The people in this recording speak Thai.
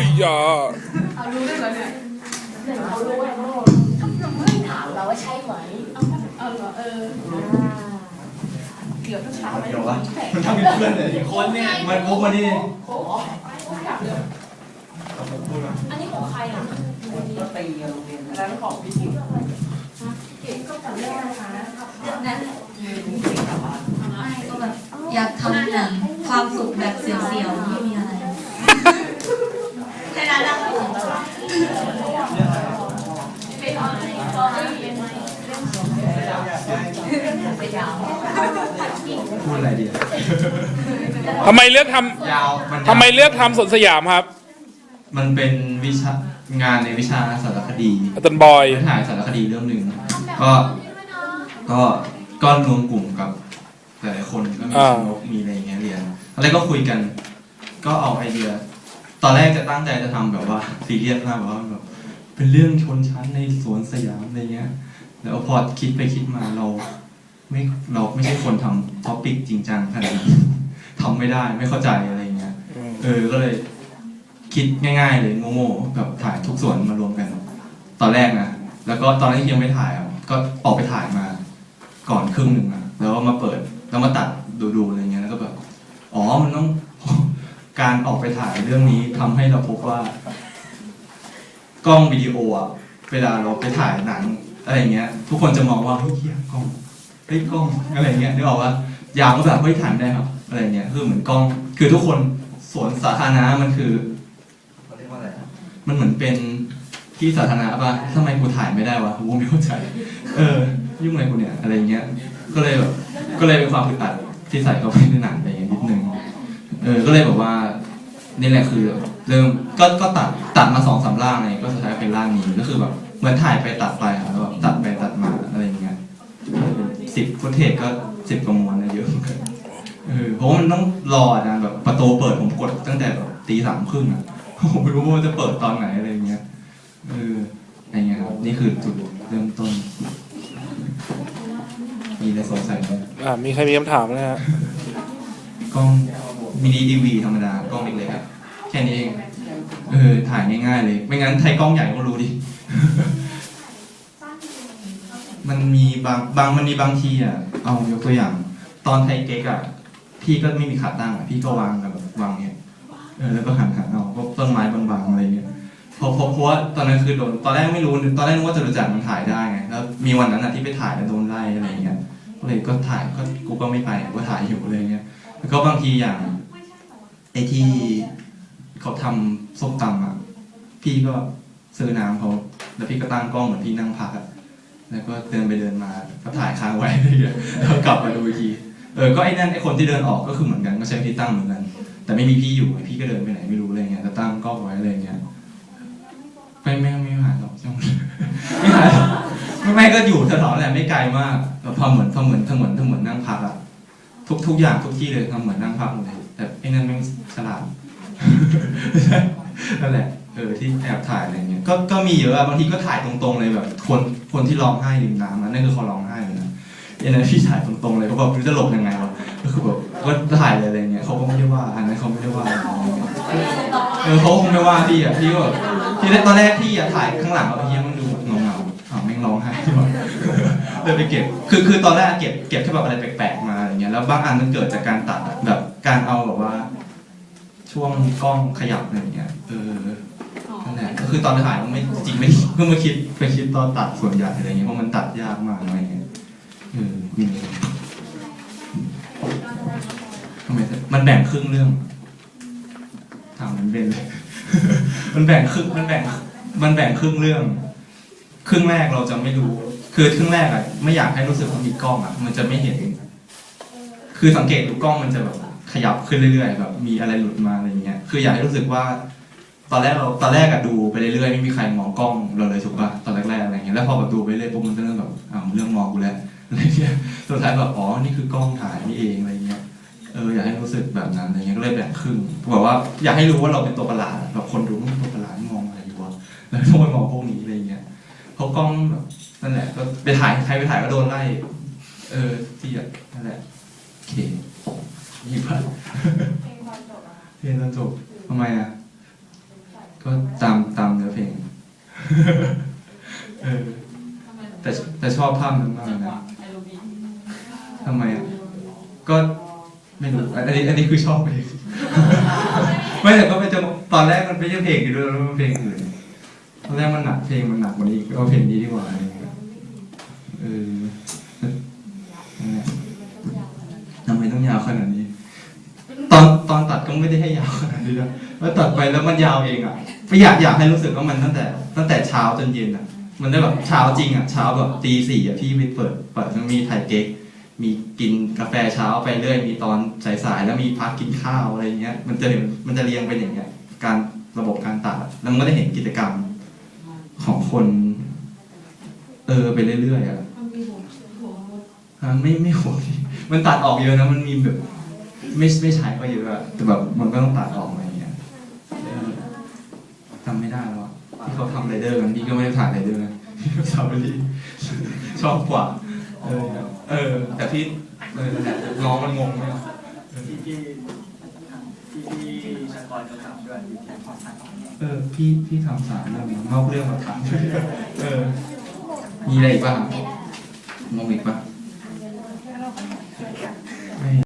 อ้ยาเอารู้ได้เหรอเนี่ยหนึ่งเขารู้แล้วเขาไม่ถามเราว่าใช่ไหมเอาเหรอเอออ่าเดี๋ยวต้องเช้าไหมเดี๋ยววะมันทำเป็นเพื่อนเลยอีกคนเนี่ยมันพบมานี่โอ้โหกลับเลยพูดมาอันนี้ของใครอะแล้วของพี่กิ๊กเก๋ก็จำได้นะคะนั่นไม่ก็แบบอยากทำหนังความสุขแบบเสียวๆไม่มีอะไรแค่นั้นแหละ เป็นอะไรก็ไม่เป็นไร พูดอะไรดีอะทำไมเลือกทยาวมันำทำไมเลือกทำสวนสยามครับมันเป็นวิชางานในวิชาสารคดีอาจารย์บอย ไปถ่ายสารคดีเรื่องหนึ่งก็ก็ก็รวมกลุ่มกับหลายๆคนก็มีอ่าชนกมีอะไรอย่างเงี้ยเรียนอะไรก็คุยกัน ก็เอาไอเดีย ตอนแรกจะตั้งใจจะทำแบบว่าซีเรียสมากแบบว่าแบบเป็นเรื่องชนชั้นในสวนสยามอะไรเงี้ย แล้วพอคิดไปคิดมาเรา ไม่เราไม่ใช่คนทำท็อปิกจริงจังขนาดนั้นทำไม่ได้ไม่เข้าใจอะไรเงี้ยเออก็เลย คิดง่าย ๆ เลยโง่ๆแบบถ่ายทุกส่วนมารวมกัน ตอนแรกนะแล้วก็ตอนที่ยังไม่ถ่ายอะก็ออกไปถ่ายมา ก่อนครึ่งหนึ่งอะแล้วก็มาเปิดแล้วมาตัดดูๆอะไรเงี้ยแล้วก็แบบอ๋อมันต้องการออกไปถ่ายเรื่องนี้ทำให้เราพบว่า กล้องวิดีโออะเวลาเราไปถ่ายหนังอะไรเงี้ย ทุกคนจะมองว่าเฮ้ยเหี้ยกล้อง เฮ้ยกล้องอะไรเงี้ยนึกออกว่ายาวก็แบบเฮ้ยถ่ายไม่ได้ครับอะไรเงี้ยคือเหมือนกล้อง คือทุกคนสวนสาธารณะมันคือเขาเรียกว่าอะไรอะมันเหมือนเป็นที่สาธารณะป่ะทำไมกูถ่ายไม่ได้วะกูไม่เข้าใจ เออ ยุ่งอะไรกูเนี่ยอะไรเงี้ย ก็เลยแบบก็เลยเป็นความอึดอัดที่ใส่เข้าไปในหนังไปอย่างนิดนึงเออก็เลยแบบว่านี่แหละคือเริ่มก็ก็ตัดตัดมาสองสามร่างอะไรก็สุดท้ายเป็นร่างนี้ก็คือแบบเหมือนถ่ายไปตัดไปอะแล้วแบ สิบฟุตเทจก็สิบกว่าม้วนนะเยอะเหมือนกันเออเพราะว่ามันต้องรอนะแบบประตูเปิดผมกดตั้งแต่แบบตีสามครึ่งอะผมไม่รู้ว่าจะเปิดตอนไหนอะไรอย่างเงี้ยเอออะไรเงี้ยครับนี่คือจุดเริ่มต้น มีอะไรสงสัยไหมอ่ามีใครมีคำถามนะฮะกล้องมินิดีวีธรรมดากล้องเล็กๆอะแค่นี้เองเออถ่ายง่ายๆเลย ไม่งั้นไทยกล้องใหญ่ก็รู้ดิ มันมีบางบางมันมีบางทีอะเอายกตัวอย่าง ตอนไทยเก๊กอะพี่ก็ไม่มีขาตั้งอะพี่ก็วางแบบวางเนี้ยเออแล้วก็หันหันเอาพวกต้นไม้บางๆอะไรเงี้ยพราะเพราะเพราะว่าตอนนั้นคือโดนตอนแรกไม่รู้ตอนแรกนึกว่าจะรู้จักมันถ่ายได้ไงแล้วมีวันนั้นอะที่ไปถ่ายแล้วโดนไล่อะไรเงี้ยก็เลยก็ถ่ายก็กูก็ไม่ไปก็ถ่ายอยู่อะไรเงี้ยแล้วก็บางทีอย่างไอ้ที่เขาทำส้มตำอะพี่ก็ซื้อน้ำเขาแล้วพี่ก็ตั้งกล้องเหมือนพี่นั่งพักอะ แล้วก็เดินไปเดินมาก็ถ่ายค้างไว้แล้วกลับมาดูอีกทีเออก็ไอ้นั่นไอ้คนที่เดินออกก็คือเหมือนกันก็ใช้ที่ตั้งเหมือนกัน แต่ไม่มีพี่อยู่พี่ก็เดินไปไหนไม่รู้อะไรเงี้ยแล้วตั้งกล้องไว้อะไรเงี้ยไม่ไม่ไม่หายหรอกช่างไม่หายหรอกไม่ไม่ก็อยู่แถวๆแหละไม่ไกลมากแบบพอเหมือนพอเหมือนพอเหมือนพอเหมือนนั่งพักอะทุกทุกอย่างทุกที่เลยทำเหมือนนั่งพักหมดเลยแต่ไอ้นั่นแม่ฉลาดนั่นแหละ เออที่แอบถ่ายอะไรเงี้ยก็ก็มีเยอะอะบางทีก็ถ่ายตรงๆเลยแบบคนคนที่ร้องไห้ริมน้ำนะนั่นคือเขาร้องไห้เลยนะไอ้นั้นพี่ถ่ายตรงๆเลยเขาบอกไม่จะหลบยังไงวะก็คือแบบก็ถ่ายอะไรเงี้ยเขาก็ไม่ได้ว่าอันนั้นเขาไม่ได้ว่าเออเขาคงไม่ว่าพี่อะพี่ก็แบบพี่ตอนแรกพี่อะถ่ายข้างหลังแล้วพี่มันดูเงาเงาๆอ้าวแม่งร้องไห้ด้วยเลยไปเก็บคือคือตอนแรกเก็บเก็บแค่แบบอะไรแปลกๆมาอย่างเงี้ยแล้วบางอันมันเกิดจากการตัดแบบการเอาแบบว่า ช่วงกล้องขยับอะไรเงี้ยเออนั่นแหละก็ คือตอนถ่ายมันไม่จริงไม่เพิ่งมาคิดไปคิดตอนตัดส่วนใหญ่อะไรเงี้ยเพราะมันตัดยากมากอะไรเงี้ยเออมีทำไมมันแบ่งครึ่งเรื่องถามมันเป็นเลยมันแบ่งครึ่งมันแบ่งมันแบ่งครึ่งเรื่อง ครึ่งแรกเราจะไม่รู้ คือครึ่งแรกอะไม่อยากให้รู้สึกว่ามีกล้องอะมันจะไม่เห็น คือสังเกตดูกล้องมันจะแบบขยับขึ้นเรื่อยๆแบบมีอะไรหลุดมาอะไรเงี้ย คืออยากให้รู้สึกว่า ตอนแรกเราตอนแรกอะดูไปเรื่อยๆไม่มีใครมองกล้องเราเลยถูกป่ะตอนแรกๆอะไรเงี้ยแล้วพอแบบดูไปเรื่อยปุ๊บมันจะเริ่มแบบอ้าวเรื่องมองกูแล้วอะไรเงี้ยสุดท้ายแบบอ๋อนี่คือกล้องถ่ายนี่เองอะไรเงี้ยเอออยากให้รู้สึกแบบนั้นอะไรเงี้ยก็เลยแบ่งครึ่งแบบว่าอยากให้รู้ว่าเราเป็นตัวประหลาดแบบคนดูมันตัวประหลาดมองอะไรอยู่วะแล้วต้องไปมองพวกนี้อะไรเงี้ยเพราะกล้องแบบนั่นแหละก็ไปถ่ายใครไปถ่ายก็โดนไล่เออที่อะนั่นแหละโอเคมีป่ะเพลงตอนจบทำไมอะ ก็ตามตามเนื้อเพลงเออแต่แต่ชอบภาพนั้นมากจังหนะวะไอโรบีทำไมอะก็ไม่รู้อันอันนี้อันนี้คือชอบเพลงไม่แต่ก็ไปจะตอนแรกมันไม่ใช่เพลงนี้ด้วยแล้วมันเพลงอื่นตอนแรกมันหนักเพลงมันหนักกว่านี้ก็เอาเพลงนี้ดีกว่าอะไรอย่างเงี้ยเออนั่นแหละทำไมต้องยาวขนาดนี้ ตอนตอนตัดก็ไม่ได้ให้ยาวขนาดนี้นะ แล้วตัดไปแล้วมันยาวเองอะไม่อยากอยากให้รู้สึกว่ามันตั้งแต่ ตั้งแต่เช้าจนเย็นอะ มันได้แบบเช้าจริงอะเช้าแบบตีสี่อะพี่ไปเปิดเปิดมันมีถ่ายเก๊กมีกินกาแฟเช้าไปเรื่อย มีตอนสายๆแล้วมีพักกินข้าวอะไรเงี้ย มันจะเห็นมันจะเรียงเป็นอย่างเงี้ย การระบบการตัดอะแล้วมันก็ได้เห็นกิจกรรมของคน เออไปเรื่อยๆอะมันมีหัวหัวมดอะไม่ไม่โหดมันตัดออกเยอะนะมันมีแบบ ไม่ไม่ใช้ก็เยอะอะแต่แบบมันก็ต้องตัดออกอะไรเงี้ยเออทำไม่ได้แล้วอะที่เขาทำไรเดอร์กันพี่ก็ไม่ได้ถ่ายไรเดอร์นะพี่ก็ทำไปที่ชอบกว่า เออเออ แต่พี่เออนั่นแหละน้องมันงงไหมอะที่ที่ที่ที่ชากรกำกับด้วยที่ที่ขอสั่งเออพี่พี่ทำสามเรื่องนะนอกเรื่องมาถามเออมีอะไรอีกป่ะงงอีกป่ะ